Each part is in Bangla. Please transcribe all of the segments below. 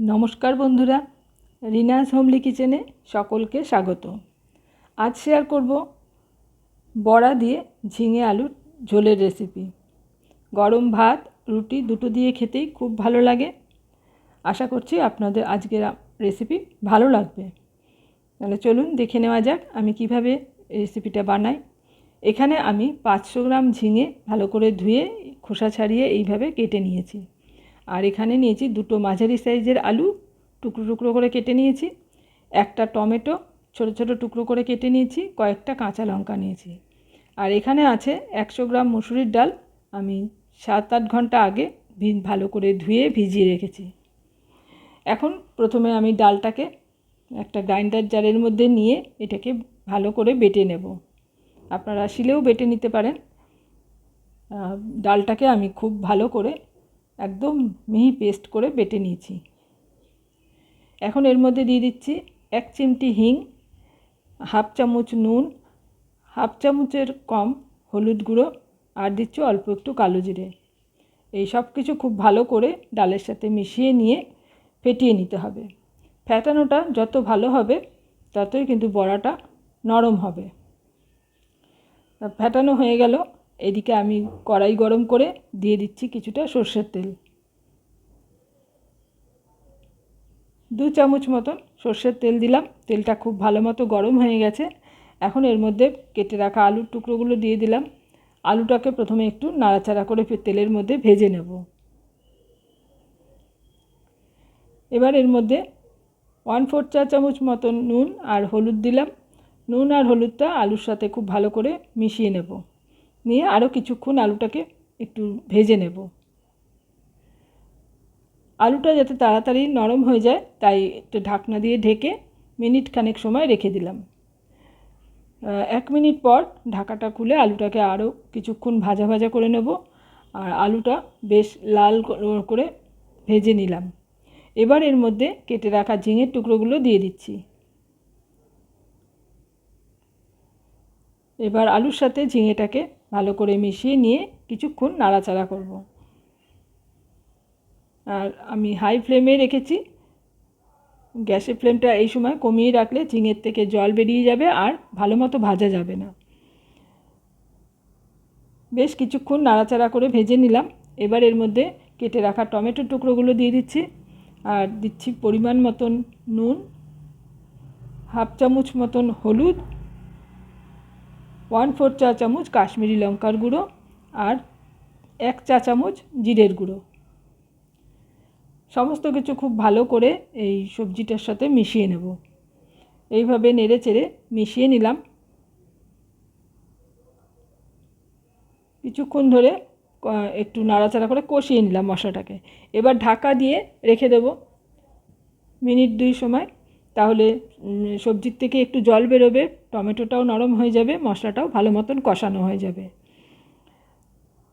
নমস্কার বন্ধুরা, রিনাস হোমলি কিচেনে সকলকে স্বাগত। আজ শেয়ার করব বড়া দিয়ে ঝিঙে আলুর ঝোলের রেসিপি গরম ভাত, রুটি দুটো দিয়ে খেতেই খুব ভালো লাগে। আশা করছি আপনাদের আজকের রেসিপি ভালো লাগবে। তাহলে চলুন দেখে নেওয়া যাক আমি কীভাবে রেসিপিটা বানাই। এখানে আমি পাঁচশো গ্রাম ঝিঙে ভালো করে ধুয়ে খোসা ছাড়িয়ে এইভাবে কেটে নিয়েছি। আর এখানে নিয়েছি দুটো মাঝারি সাইজের আলু, টুকরো টুকরো করে কেটে নিয়েছি। একটা টমেটো, ছোট ছোট টুকরো করে কেটে নিয়েছি, কয়েকটা কাঁচা লঙ্কা নিয়েছি। আর এখানে আছে একশো গ্রাম মুসুরির ডাল। আমি সাত আট ঘণ্টা আগে ভালো করে ধুয়ে ভিজিয়ে রেখেছি। এখন প্রথমে আমি ডালটাকে একটা গ্রাইন্ডার জারের মধ্যে নিয়ে এটাকে ভালো করে বেটে নেব। আপনারা শিলেও বেটে নিতে পারেন। ডালটাকে আমি খুব ভালো করে একদম মিহি পেস্ট করে বেটে নিয়েছি। এখন এর মধ্যে দিয়ে দিচ্ছি এক চিমটি হিং, হাফ চামচ নুন, হাফ চামচের কম হলুদ গুঁড়ো আর দিচ্ছি অল্প একটু কালো জিরে। এই সব কিছু খুব ভালো করে ডালের সাথে মিশিয়ে নিয়ে ফেটিয়ে নিতে হবে। ফ্যাটানোটা যত ভালো হবে, ততই কিন্তু বড়াটা নরম হবে। ফ্যাটানো হয়ে গেল। এদিকে আমি কড়াই গরম করে দিয়ে দিচ্ছি কিছুটা সর্ষের তেল। দু চামচ মতন সর্ষের তেল দিলাম। তেলটা খুব ভালো মতো গরম হয়ে গেছে। এখন এর মধ্যে কেটে রাখা আলুর টুকরোগুলো দিয়ে দিলাম। আলুটাকে প্রথমে একটু নাড়াচাড়া করে তেলের মধ্যে ভেজে নেব। এবার এর মধ্যে ওয়ান ফোর চা চামচ মতন নুন আর হলুদ দিলাম। নুন আর হলুদটা আলুর সাথে খুব ভালো করে মিশিয়ে নেব। নিয়ে আরও কিছুক্ষণ আলুটাকে একটু ভেজে নেব। আলুটা যাতে তাড়াতাড়ি নরম হয়ে যায়, তাই একটু ঢাকনা দিয়ে ঢেকে মিনিট খানেক সময় রেখে দিলাম। এক মিনিট পর ঢাকাটা খুলে আলুটাকে আরও কিছুক্ষণ ভাজা ভাজা করে নেব আর আলুটা বেশ লাল করে ভেজে নিলাম। এবার এর মধ্যে কেটে রাখা ঝিঙের টুকরোগুলো দিয়ে দিচ্ছি। এবার আলুর সাথে ঝিঙেটাকে ভালো করে মিশিয়ে নিয়ে কিছুক্ষণ নাড়াচাড়া করব। আর আমি হাই ফ্লেমে রেখেছি। গ্যাসের ফ্লেমটা এই সময় কমিয়ে রাখলে ঝিঙের থেকে জল বেরিয়ে যাবে আর ভালো মতো ভাজা যাবে না। বেশ কিছুক্ষণ নাড়াচাড়া করে ভেজে নিলাম। এবার এর মধ্যে কেটে রাখা টমেটোর টুকরোগুলো দিয়ে দিচ্ছি। আর দিচ্ছি পরিমাণ মতন নুন, হাফ চামচ মতন হলুদ ওয়ান ফোর চা চামচ কাশ্মীরি লঙ্কার গুঁড়ো আর এক চা চামচ জিরের গুঁড়ো। সমস্ত কিছু খুব ভালো করে এই সবজিটার সাথে মিশিয়ে নেব। এইভাবে নেড়ে চেড়ে মিশিয়ে নিলাম। কিছুক্ষণ ধরে একটু নাড়াচাড়া করে কষিয়ে নিলাম মশলাটাকে। এবার ঢাকা দিয়ে রেখে দেব মিনিট দুই সময়। তাহলে সবজির থেকে একটু জল বেরোবে। টমেটোটাও নরম হয়ে যাবে, মশলাটাও ভালো মতন কষানো হয়ে যাবে।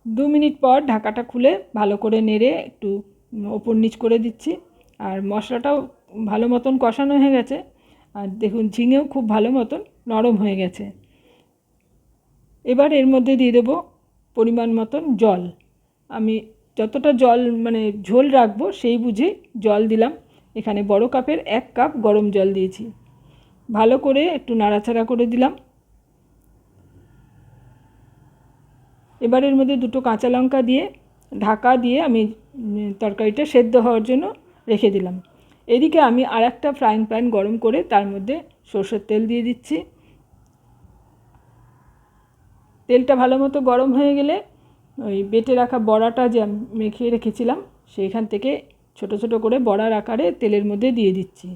দু মিনিট পর ঢাকাটা খুলে ভালো করে নেড়ে একটু ওপর নিচ করে দিচ্ছি। আর মশলাটাও ভালো মতন কষানো হয়ে গেছে। আর দেখুন, ঝিঙেও খুব ভালো মতন নরম হয়ে গেছে। এবার এর মধ্যে দিয়ে দেবো পরিমাণ মতন জল। আমি যতটা জল মানে ঝোল রাখব সেই বুঝে জল দিলাম। এখানে বড় কাপের এক কাপ গরম জল দিয়েছি। ভালো করে একটু নাড়াচাড়া করে দিলাম। এবার এর মধ্যে দুটো কাঁচা লঙ্কা দিয়ে ঢাকা দিয়ে আমি তরকারিটা সেদ্ধ হওয়ার জন্য রেখে দিলাম। এদিকে আমি আর একটা ফ্রাইং প্যান গরম করে তার মধ্যে সর্ষের তেল দিয়ে দিচ্ছি। তেলটা ভালো মতো গরম হয়ে গেলে ওই বেটে রাখা বড়াটা যে মেখে রেখেছিলাম, সেইখান থেকে ছোট ছোট করে বড়ার আকারে তেলের মধ্যে দিয়ে দিচ্ছি।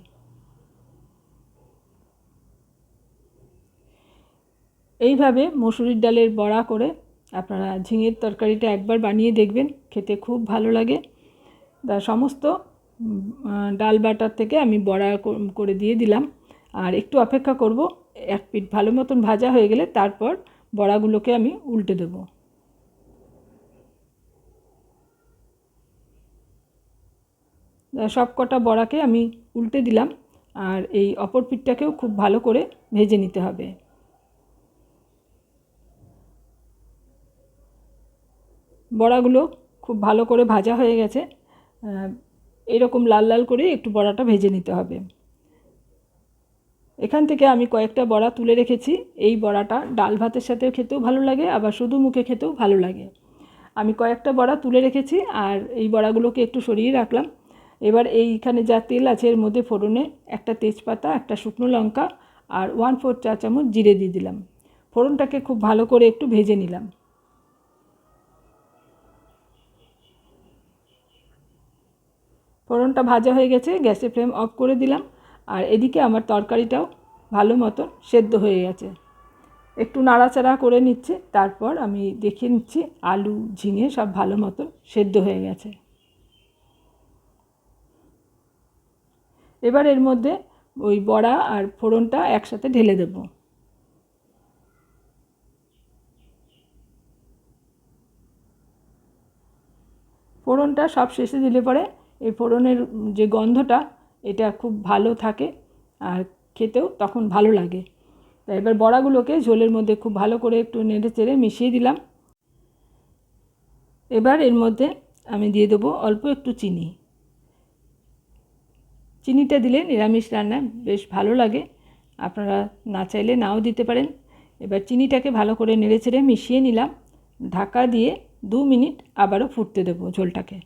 এইভাবে মসুরির ডালের বড়া করে আপনারা ঝিঙের তরকারিটা একবার বানিয়ে দেখবেন, খেতে খুব ভালো লাগে। তা সমস্ত ডাল বাটার থেকে আমি বড়া করে দিয়ে দিলাম। আর একটু অপেক্ষা করব, এক পিঠ ভালো মতন ভাজা হয়ে গেলে তারপর বড়াগুলোকে আমি উল্টে দেব। সব কটা বড়াকে আমি উল্টে দিলাম, আর এই অপর পিঠটাকেও খুব ভালো করে ভেজে নিতে হবে। বড়াগুলো খুব ভালো করে ভাজা হয়ে গেছে। এরকম লাল লাল করে একটু বড়াটা ভেজে নিতে হবে। এখান থেকে আমি কয়েকটা বড়া তুলে রেখেছি। এই বড়াটা ডাল ভাতের সাথে খেতেও ভালো লাগে, আবার শুধু মুখে খেতেও ভালো লাগে। আমি কয়েকটা বড়া তুলে রেখেছি আর এই বড়াগুলোকে একটু সরিয়ে রাখলাম। এবার এইখানে যা তেল আছে এর মধ্যে ফোড়নে একটা তেজপাতা, একটা শুকনো লঙ্কা আর ওয়ান ফোর চা চামচ জিরে দিয়ে দিলাম। ফোড়নটাকে খুব ভালো করে একটু ভেজে নিলাম। ফোড়নটা ভাজা হয়ে গেছে গ্যাসের ফ্লেম অফ করে দিলাম। আর এদিকে আমার তরকারিটাও ভালো মতন সেদ্ধ হয়ে গেছে। একটু নাড়াচাড়া করে নিচ্ছে, তারপর আমি দেখে নিচ্ছি আলু, ঝিঙে সব ভালো মতো সেদ্ধ হয়ে গেছে। এবার এর মধ্যে ওই বড়া আর ফোড়নটা একসাথে ঢেলে দেব। ফোড়নটা সব শেষে দিলে পরে এই ফোড়নের যে গন্ধটা, এটা খুব ভালো থাকে আর খেতেও তখন ভালো লাগে। তা এবার বড়াগুলোকে ঝোলের মধ্যে খুব ভালো করে একটু নেড়ে চেড়ে মিশিয়ে দিলাম। এবার এর মধ্যে আমি দিয়ে দেবো অল্প একটু চিনি। চিনিটা দিলে নিরামিষ রান্না বেশ ভালো লাগে। আপনারা না চাইলে নাও দিতে পারেন। এবার চিনিটাকে ভালো করে নেড়ে চেড়ে মিশিয়ে নিলাম। ঢাকা দিয়ে দু মিনিট আবারও ফুটতে দেবো ঝোলটাকে।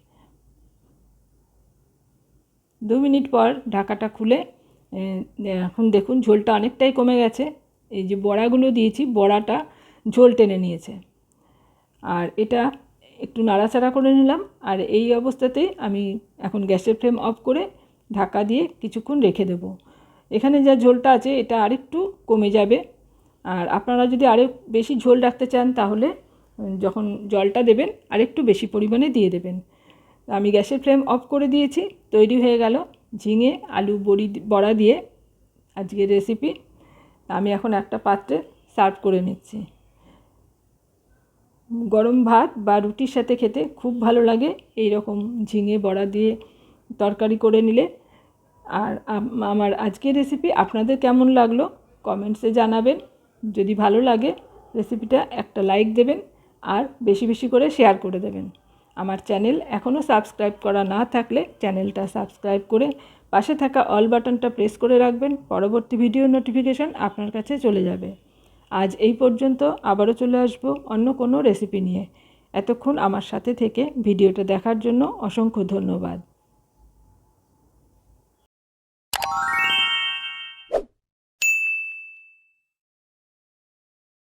দু মিনিট পর ঢাকাটা খুলে এখন দেখুন ঝোলটা অনেকটাই কমে গেছে। এই যে বড়াগুলো দিয়েছি, বড়াটা ঝোল টেনে নিয়েছে। আর এটা একটু নাড়াচাড়া করে নিলাম। আর এই অবস্থাতেই আমি এখন গ্যাসের ফ্লেম অফ করে ঢাকা দিয়ে কিছুক্ষণ রেখে দেব। এখানে যা ঝোলটা আছে, এটা আরেকটু কমে যাবে। আর আপনারা যদি আরেক বেশি ঝোল রাখতে চান, তাহলে যখন জলটা দেবেন, আরেকটু বেশি পরিমাণে দিয়ে দেবেন। আমি গ্যাসের ফ্লেম অফ করে দিয়েছি, তৈরি হয়ে গেল ঝিঙে, আলু, বড়ি বড়া দিয়ে আজকের রেসিপি আমি এখন একটা পাত্রে সার্ভ করে নিচ্ছি। গরম ভাত বা রুটির সাথে খেতে খুব ভালো লাগে এই রকম ঝিঙে, বড়া দিয়ে তরকারি করে নিলে। আর আমার আজকের রেসিপি আপনাদের কেমন লাগল কমেন্টসে জানাবেন। যদি ভালো লাগে রেসিপিটা একটা লাইক দেবেন আর বেশি বেশি করে শেয়ার করে দেবেন। আমার চ্যানেল এখনও সাবস্ক্রাইব করা না থাকলে চ্যানেলটা সাবস্ক্রাইব করে পাশে থাকা অল বাটনটা প্রেস করে রাখবেন, পরবর্তী ভিডিও নোটিফিকেশান আপনার কাছে চলে যাবে। আজ এই পর্যন্ত আবারও চলে আসব অন্য কোনো রেসিপি নিয়ে। এতক্ষণ আমার সাথে থেকে ভিডিওটা দেখার জন্য অসংখ্য ধন্যবাদ।